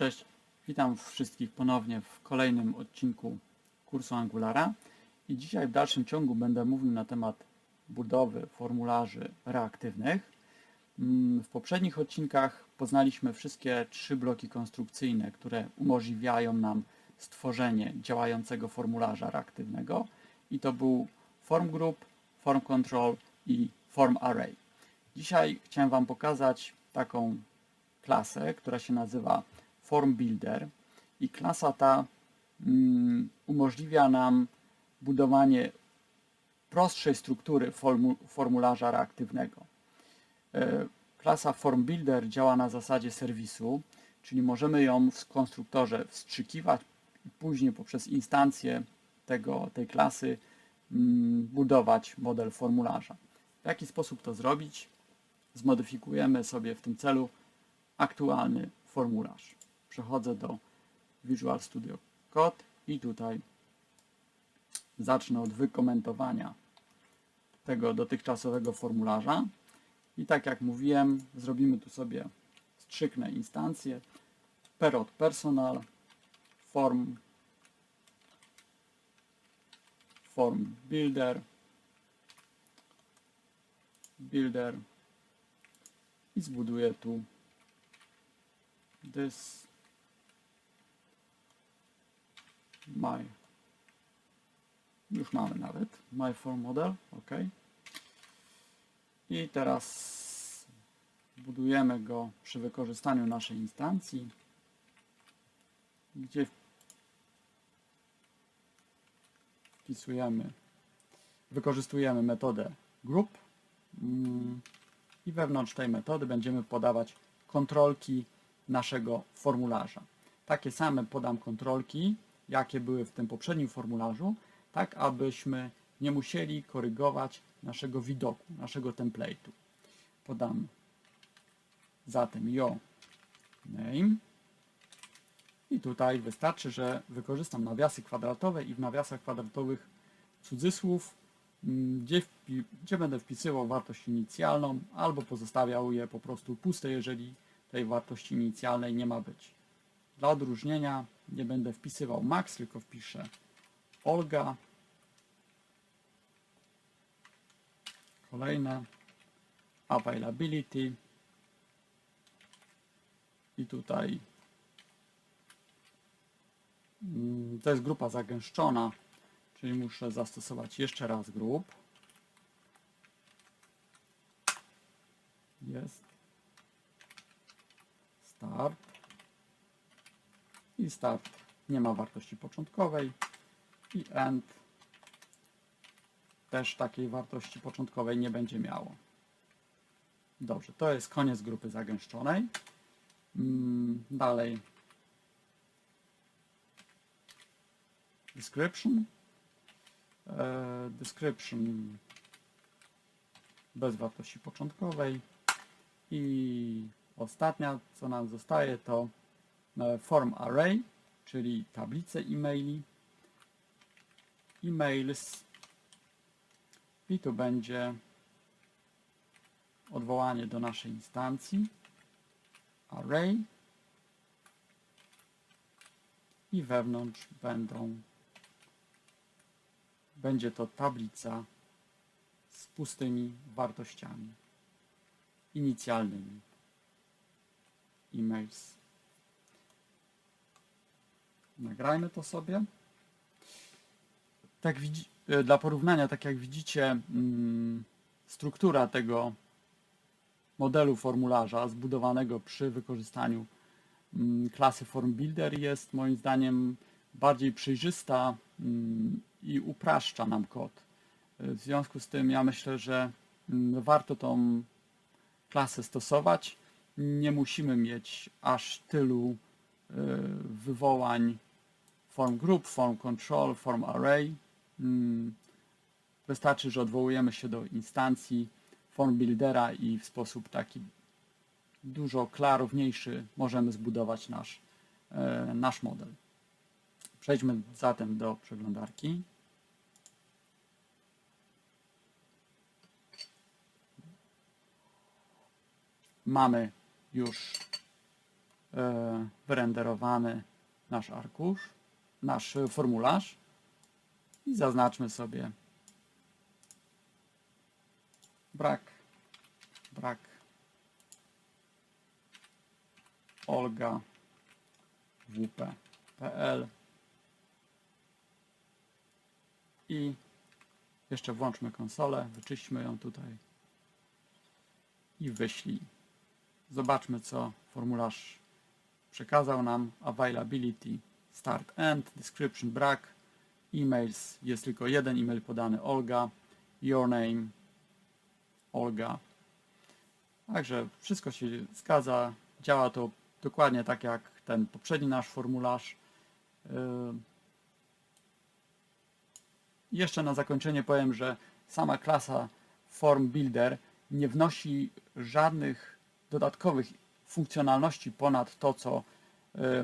Cześć, witam wszystkich ponownie w kolejnym odcinku kursu Angulara i dzisiaj w dalszym ciągu będę mówił na temat budowy formularzy reaktywnych. Mm, W poprzednich odcinkach poznaliśmy wszystkie trzy bloki konstrukcyjne, które umożliwiają nam stworzenie działającego formularza reaktywnego i to był form group, form control i form array. Dzisiaj chciałem Wam pokazać taką klasę, która się nazywa Form Builder i klasa ta mm, umożliwia nam budowanie prostszej struktury formu, formularza reaktywnego. E, Klasa Form Builder działa na zasadzie serwisu, czyli możemy ją w konstruktorze wstrzykiwać i później poprzez instancję tego, tej klasy mm, budować model formularza. W jaki sposób to zrobić? Zmodyfikujemy sobie w tym celu aktualny formularz. Przechodzę do Visual Studio Code i tutaj zacznę od wykomentowania tego dotychczasowego formularza. I tak jak mówiłem, zrobimy tu sobie strzyknę instancję perot personal form form builder builder i zbuduję tu this my. Już mamy nawet. My form model ok. I teraz budujemy go przy wykorzystaniu naszej instancji. Gdzie wpisujemy wykorzystujemy metodę group. Mm, i wewnątrz tej metody będziemy podawać kontrolki naszego formularza. Takie same podam kontrolki, jakie były w tym poprzednim formularzu, tak abyśmy nie musieli korygować naszego widoku, naszego template'u. Podam zatem yo name i tutaj wystarczy, że wykorzystam nawiasy kwadratowe i w nawiasach kwadratowych cudzysłów, mm, gdzie, gdzie będę wpisywał wartość inicjalną albo pozostawiał je po prostu puste, jeżeli tej wartości inicjalnej nie ma być. Dla odróżnienia nie będę wpisywał max, tylko wpiszę Olga. Kolejne availability i tutaj mm, to jest grupa zagęszczona, czyli muszę zastosować jeszcze raz grup. Jest start i start nie ma wartości początkowej i end też takiej wartości początkowej nie będzie miało. Dobrze, to jest koniec grupy zagęszczonej. Mm, Dalej description. E, Description bez wartości początkowej i ostatnia, co nam zostaje, to form array, czyli tablice e-maili, e-mails. I tu będzie odwołanie do naszej instancji. Array. I wewnątrz będą będzie to tablica z pustymi wartościami inicjalnymi. Emails. Nagrajmy to sobie. Tak e, dla porównania, tak jak widzicie, mm, struktura tego modelu formularza zbudowanego przy wykorzystaniu mm, klasy Form Builder jest moim zdaniem bardziej przejrzysta mm, i upraszcza nam kod. W związku z tym ja myślę, że warto tą klasę stosować. Nie musimy mieć aż tylu y, wywołań form group, form control, form array. Mm, Wystarczy, że odwołujemy się do instancji form buildera i w sposób taki dużo klarowniejszy możemy zbudować nasz, e, nasz model. Przejdźmy zatem do przeglądarki. Mamy już e, wyrenderowany nasz arkusz, nasz formularz i zaznaczmy sobie brak, brak, Olga, wp.pl i jeszcze włączmy konsolę, wyczyśćmy ją tutaj i wyślij. Zobaczmy, co formularz przekazał nam. Availability, start, end, description, brak, emails, jest tylko jeden e-mail podany, Olga, your name, Olga. Także wszystko się zgadza, działa to dokładnie tak jak ten poprzedni nasz formularz. Yy, jeszcze na zakończenie powiem, że sama klasa Form Builder nie wnosi żadnych dodatkowych funkcjonalności ponad to, co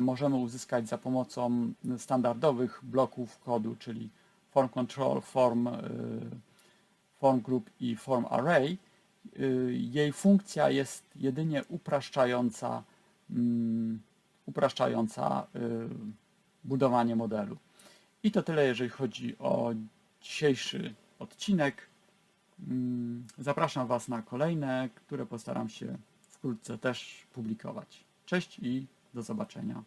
możemy uzyskać za pomocą standardowych bloków kodu, czyli form control, form, y, form group i form array. Y, Jej funkcja jest jedynie upraszczająca, mm, upraszczająca y, budowanie modelu. I to tyle, jeżeli chodzi o dzisiejszy odcinek. Mm, Zapraszam Was na kolejne, które postaram się wkrótce też publikować. Cześć i do zobaczenia.